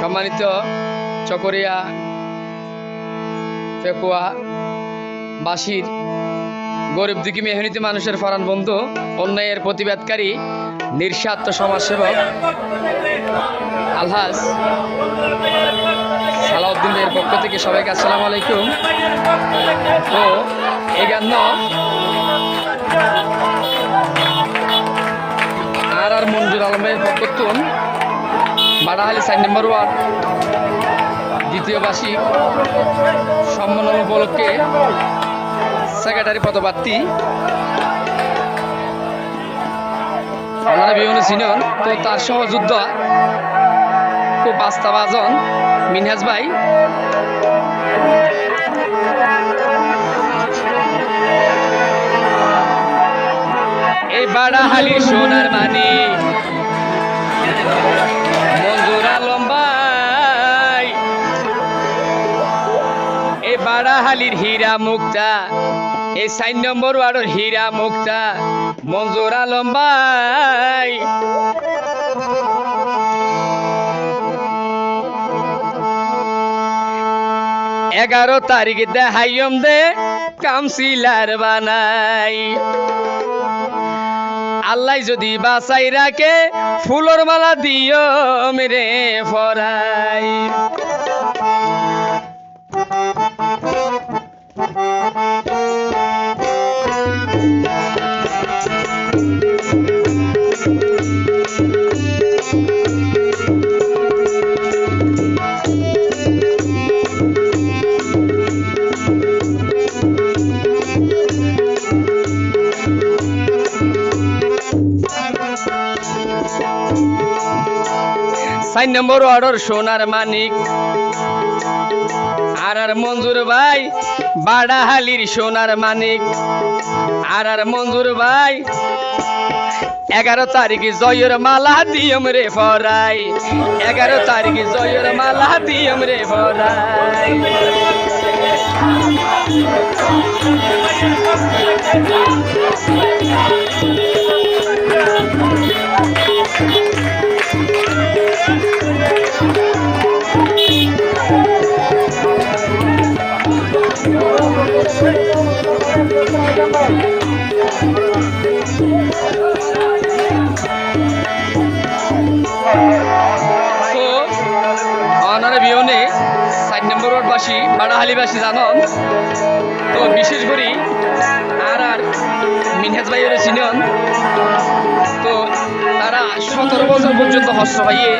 সম্মানিত চকরিয়া পেকুয়া বাসির গরিব দুঃখী মেহনীতি মানুষের ফরান বন্ধু, অন্যায়ের প্রতিবাদকারী, নিঃস্বার্থ সমাজসেবক আলহাজ সালাউদ্দিনের পক্ষ থেকে সবাইকে আসসালামু আলাইকুম। ও তো এগান্ন আর আর মঞ্জুর আলমের পক্ষতুন বাড়াহালি সাইড নম্বর ওয়ার্ড দ্বিতীয় বার্ষিক সম্মেলন উপলক্ষে সেক্রেটারি পদপ্রার্থী ওনারা বিভিন্ন ছিলেন তো তার সহযোদ্ধা খুব বাস্তবাজন মিনহাজ ভাই। এই বাড়াহালি সোনার মানি বাড়াহালির হীরা মুক্তা এই চার নম্বর ওয়ার্ডের হীরা মুক্তা মঞ্জুর আলম ভাই। এগারো তারিখ দেখাইম দে কাউন্সিলার বানাই। আল্লাহ যদি বাসাই রাখে, ফুলর মালা দিও মেরে ফরাই। સાઈ નંબરો આડોર સોનાર માનિક আর আর মঞ্জুর ভাই, বাড়াহালির সোনার মানিক। আর আর মঞ্জুর ভাই, এগারো তারিখ জয়ের মালা দিয়ম রে ফরাই। এগারো তারিখ জয়ের মালা দিয়ম রে ফরাই। তো অনারে বিয়নে চার নম্বর বাসী বাড়াহালিবাসী জানন। তো বিশেষ করে আর আর মিনহাজ ভাইয়ের চিনন। তো তারা সতেরো বছর পর্যন্ত হস্ত ভাইয়ে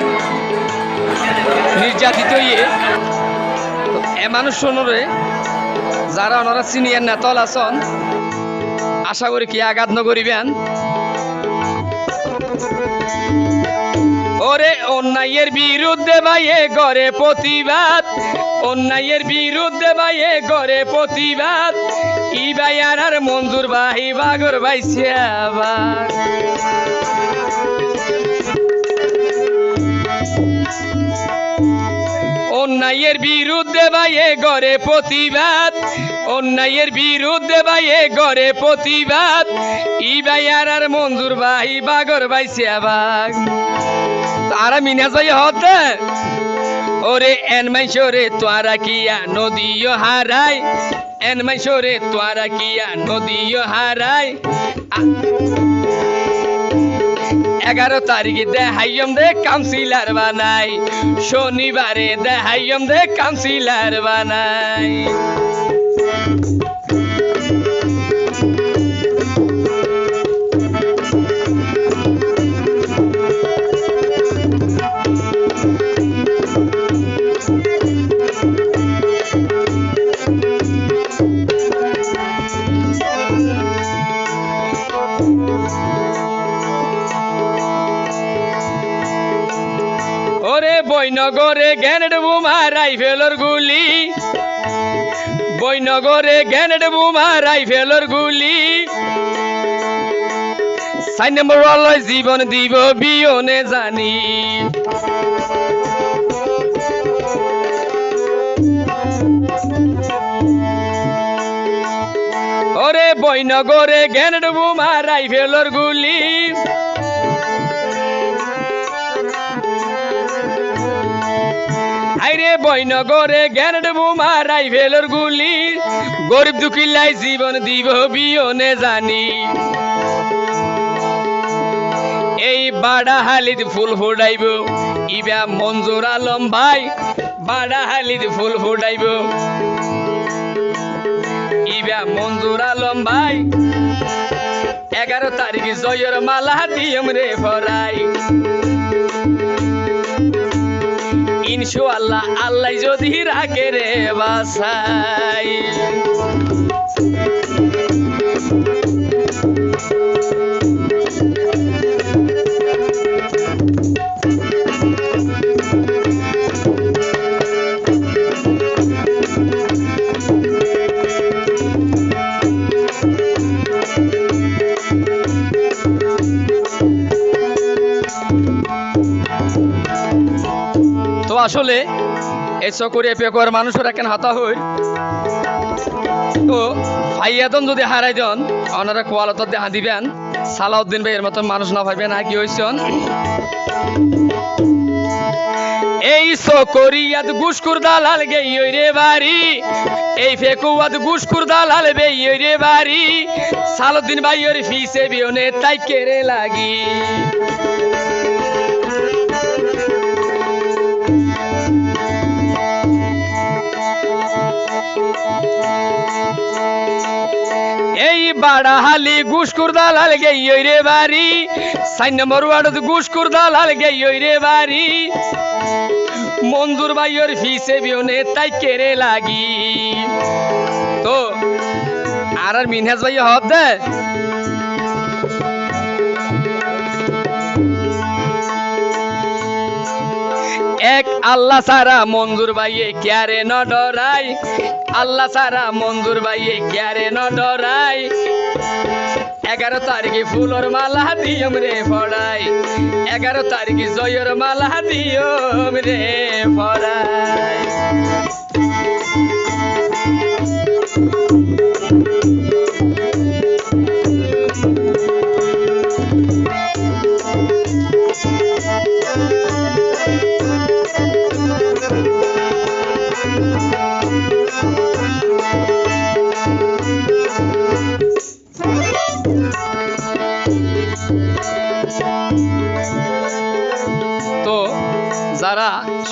নির্যাতিত ইয়ে তো এ মানুষ শোনরে যারা ওনারা সিনিয়র নেতল আছেন আশা করি কি আঘাত নকরিবেন ওরে, অন্যায়ের বিরুদ্ধে ভাইয়ে গড়ে প্রতিবাদ। অন্যায়ের বিরুদ্ধে ভাইয়ে গড়ে প্রতিবাদ। ই ভাই আর মঞ্জুর ভাই, বাগর ভাই আবার অন্যায়ের বিরুদ্ধে ভাইয়ে গড়ে প্রতিবাদ। অন্যায়ের বিরুদ্ধে ভাইয়ে গড়ে প্রতিবাদ। ই ভাই আর আর মঞ্জুর ভাই, বাগর ভাই আবার তারা মিনাজ ভাই হতে। ওরে এন মাইশোরে তোয়ারা কিয়া নদীও হারাই। এন মাইশোরে তোয়ারা কিয়া নদীও হারাই। এগারো তারিখে দেখাইম দে কাউন্সিলার বানাই। শনিবারে দেখাইম দে কাউন্সিলার বানাই। ওরে বৈনগরে গ্যানেড বোমা রাইফেলর গুলি। বৈনগরে গ্যানেড বোমা রাইফেলর গুলি। সাই নম্বর ওয়ালয় জীবন দিব বিয়নে জানি। ওরে বৈনগরে গ্যানেড বোমা রাইফেলর গুলি। বাইরে বৈনগরে গ্যানেড বোমা রাইফেলর গুলি। গরিব দুঃখিল্লাই জীবন দিব বিয়নে জানি। এই বাড়া হালিদ ফুল ফুটাইব ইবা মঞ্জুর আলম ভাই, বাড়া হালিদ ফুল ফুটাইব ইবা মঞ্জুর আলম ভাই, এগারো তারিখ জয়ের মালা দিয়ম রে ফরাই আল্লাহ আল্লাহ যদি রাখে রে বাসাই আসলে এই চকরিয়া পেকর মানুষের এখন হাতা হই। তো ফাইয়াদন যদি হারাই দেন ওনারা কোয়ালতর দেখা দিবেন। সালাউদ্দিন ভাইয়ের মতো মানুষ না ভাবেন আর কি হয়েছেন এই সকরিয়াত গুসকুর দালাল গেই রে বাড়ি। এই ফেকুয়াত গুসকুর দালাল বেই রে বাড়ি। সালুদ্দিন ভাইয়ের ফিসে বিয়নে তাই কেড়ে লাগি। বাড়াহালি গুসকুর দালাল গেই রে বাড়ি। সাইন নম্বর ওয়ার্ডত গুসকুর দালাল গেই রে বাড়ি। মঞ্জুর ভাইয়ের ফিসে বিয়নে তাই কেড়ে লাগি। তো, আর আর মিনহাজ ভাই হব দে। আল্লাহ সারা মঞ্জুর ভাইয়ে ক্যারে ন ডরাই। আল্লাহ সারা মঞ্জুর ভাইয়ে ক্যারে ন ডরাই। এগারো তারিখে ফুলর মালা দিয়ম রে ফড়াই। এগারো তারিখে জয়ের মালা দিয়ম রে ফড়াই।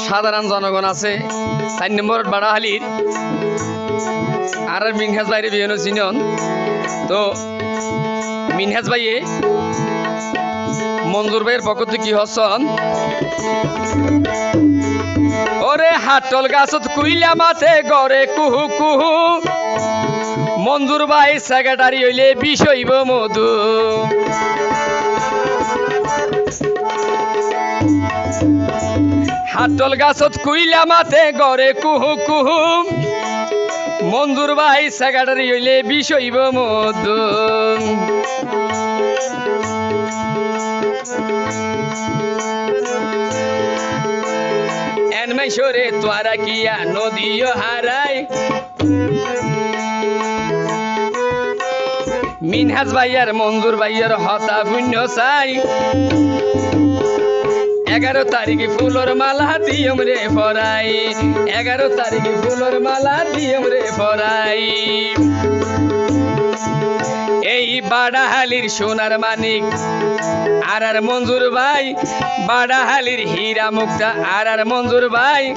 সাধারণ জনগণ আছে। চার নম্বর বাড়াহালির। আর আর মিনহাজ ভাইয়ের বিয়ে চিনন তো মিনহাজ ভাইয়ে মঞ্জুর ভাইয়ের পক্ষ থেকে কি হসন ওরে হাটল গাছত কুইলা মাছে গড়ে কুহু কুহু। মঞ্জুর ভাই সেক্রেটারি হইলে বিষয়ব মধু। হাটল গাছত কুইলা মাতে গড়ে কুহু কুহু। মঞ্জুর ভাই সেক্রেটারি হইলে বিষয়ব মধু। এনমেশরে তোয়ারা কিয়া মিনহাজ ভাইয়ার মঞ্জুর ভাইয়ার হতা পুণ্য চাই। এগারো তারিখে ফুলর মালা দিয়ম রে ফরাই। এগারো তারিখে ফুলর মালা দিয়ম রে এই বাড়াহালির সোনার মানিক। আর আর মঞ্জুর ভাই, বাড়াহালির হীরা মুক্তা। আর আর মঞ্জুর ভাই,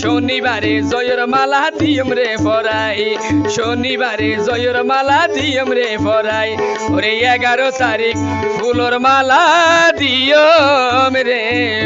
শনিবারে জয়ের মালা দিয়ম রে ফরাই। শনিবারে জয়ের মালা দিয়ম রে ফরাই। ওরে এগারো তারিখ ফুলর মালা দিয়ম রে